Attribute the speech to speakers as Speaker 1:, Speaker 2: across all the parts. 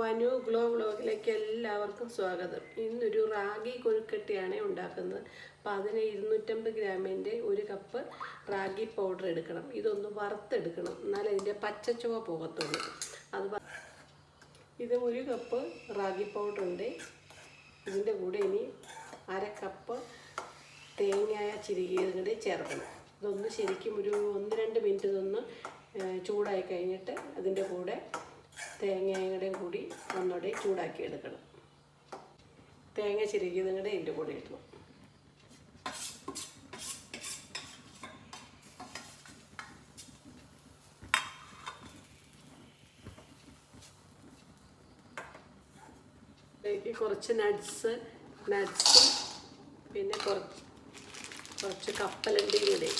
Speaker 1: വനു glow വ്ലോഗിലേക്ക് എല്ലാവർക്കും സ്വാഗതം. ഇന്നൊരു റാഗി കൊഴുക്കട്ടയാണ് ഉണ്ടാക്കുന്നത്. അപ്പോൾ അതിന് ഇരുന്നൂറ്റമ്പത് ഗ്രാമിന്റെ ഒരു കപ്പ് റാഗി പൗഡർ എടുക്കണം. ഇതൊന്ന് വറുത്തെടുക്കണം. എന്നാലേ ഇതിന്റെ പച്ചച്ചുവ പോകത്തുള്ളൂ. അത് ഇത് ഒരു കപ്പ് റാഗി പൗഡർ ഉണ്ട്. ഇതിന്റെ കൂടെ ഇനി അര കപ്പ് തേങ്ങായ ചിരുകിയതും കൂടി ചേർക്കണം. ഇതൊന്ന് ശരിക്കും ഒരു ഒന്ന് രണ്ട് മിനിറ്റ് ഇതൊന്ന് ചൂടായി കഴിഞ്ഞിട്ട് അതിന്റെ കൂടെ തേങ്ങയും കൂടെയും കൂടി ഒന്നുകൂടെ ചൂടാക്കി എടുക്കണം തേങ്ങ ചിരുകിയതും കൂടെ ഇതിന്റെ കൂടെ ഇടണം ഇതിലേക്ക് കുറച്ച് നട്ട്സ് നട്ട്സും പിന്നെ കുറച്ച് കുറച്ച് കപ്പലണ്ടിയും കൂടെ.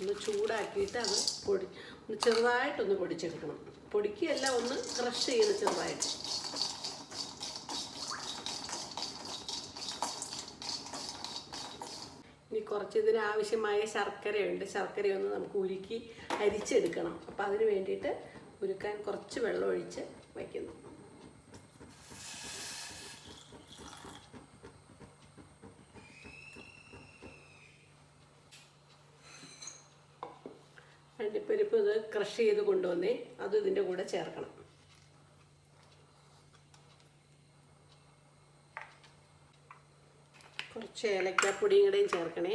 Speaker 1: ഒന്ന് ചൂടാക്കിയിട്ട് അത് പൊടി ഒന്ന് ചെറുതായിട്ടൊന്ന് പൊടിച്ചെടുക്കണം. പൊടിക്കുകയല്ല ഒന്ന് ക്രഷ് ചെയ്ത് ചെറുതായിട്ട്. ഇനി കുറച്ച് ഇതിന് ആവശ്യമായ ശർക്കരയുണ്ട്. ശർക്കരയൊന്ന് നമുക്ക് ഉരുക്കി അരിച്ചെടുക്കണം. അപ്പോൾ അതിന് വേണ്ടിയിട്ട് ഉരുക്കാൻ കുറച്ച് വെള്ളം ഒഴിച്ച് വയ്ക്കുന്നു. അണ്ടിപ്പരിപ്പ് ഇത് ക്രഷ് ചെയ്ത് കൊണ്ടുവന്നേ അത് ഇതിന്റെ കൂടെ ചേർക്കണം. കുറച്ച് ഏലക്കാപ്പൊടിയും കൂടെയും ചേർക്കണേ.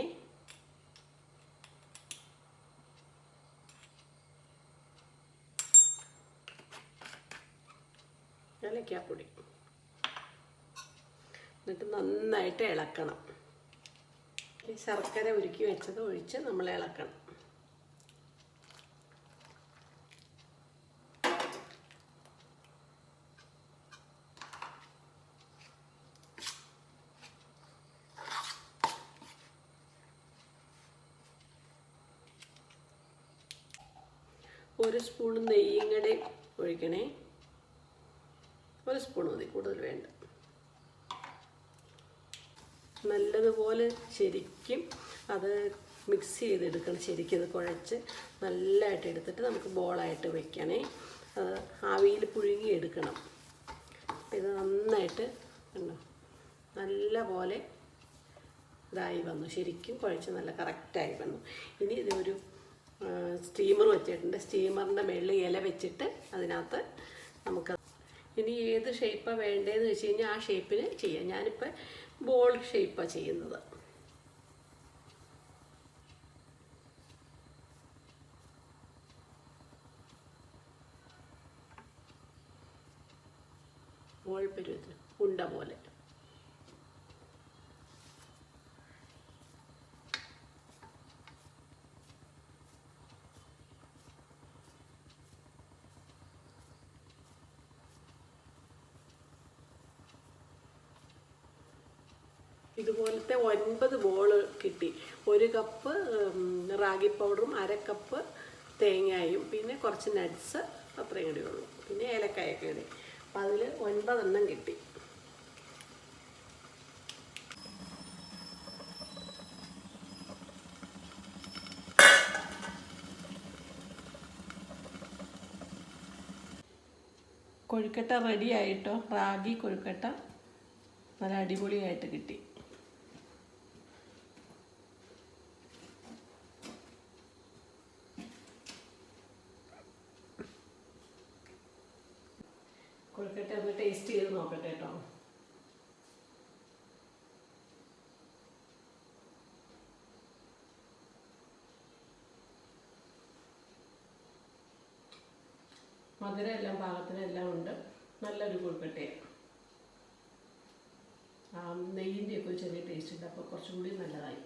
Speaker 1: ഏലക്കാപ്പൊടി. എന്നിട്ട് നന്നായിട്ട് ഇളക്കണം. ഈ ശർക്കര ഉരുക്കി വെച്ചത് ഒഴിച്ച് നമ്മൾ ഇളക്കണം. ഒരു സ്പൂൺ നെയ്യും കൂടെ ഒഴിക്കണേ. ഒരു സ്പൂൺ മതി കൂടുതൽ വേണ്ട. നല്ലതുപോലെ ശരിക്കും അത് മിക്സ് ചെയ്തെടുക്കണം ശരിക്കും അത് കുഴച്ച് നല്ലതായിട്ട് എടുത്തിട്ട് നമുക്ക് ബോളായിട്ട് വെക്കണേ. അത് ആവിയിൽ പുഴുങ്ങി എടുക്കണം. ഇത് നന്നായിട്ട് കണ്ടോ? നല്ല പോലെ ഇതായി വന്നു ശരിക്കും കുഴച്ച് നല്ല കറക്റ്റായി വന്നു. ഇനി ഇതൊരു സ്റ്റീമർ വെച്ചിട്ടുണ്ട്. സ്റ്റീമറിന്റെ മുകളിൽ ഇല വെച്ചിട്ട് അതിനകത്ത് നമുക്ക് ഇനി ഏത് ഷേപ്പാണ് വേണ്ടതെന്ന് വെച്ച് കഴിഞ്ഞാൽ ആ ഷേപ്പിന് ചെയ്യാം. ഞാനിപ്പോൾ ബോൾ ഷേപ്പാണ് ചെയ്യുന്നത്. ബോൾ പരുവത്തിന് ഉണ്ട പോലെ. ഇതുപോലത്തെ ഒൻപത് ബോൾ കിട്ടി. ഒരു കപ്പ് റാഗി പൗഡറും അര കപ്പ് തേങ്ങായും പിന്നെ കുറച്ച് നട്ട്സ് അത്രയും കൂടി ഉള്ളൂ. പിന്നെ ഏലക്കായൊക്കെ ഇടി. അപ്പം അതിൽ ഒൻപതെണ്ണം കിട്ടി. കൊഴുക്കട്ട റെഡി ആയിട്ടോ? റാഗി കൊഴുക്കട്ട. നല്ല അടിപൊളിയായിട്ട് കിട്ടി. കൊഴുക്കട്ട ഒന്ന് ടേസ്റ്റ് ചെയ്ത് നോക്കട്ടെ കേട്ടോ മധുരം എല്ലാം പാകത്തിന് എല്ലാം ഉണ്ട്. നല്ലൊരു കൊഴുക്കട്ടയാണ് നെയ്യിന്റെ ഒക്കെ ചെറിയ ടേസ്റ്റ് ഉണ്ട്. അപ്പോൾ കുറച്ചും കൂടി നല്ലതായി.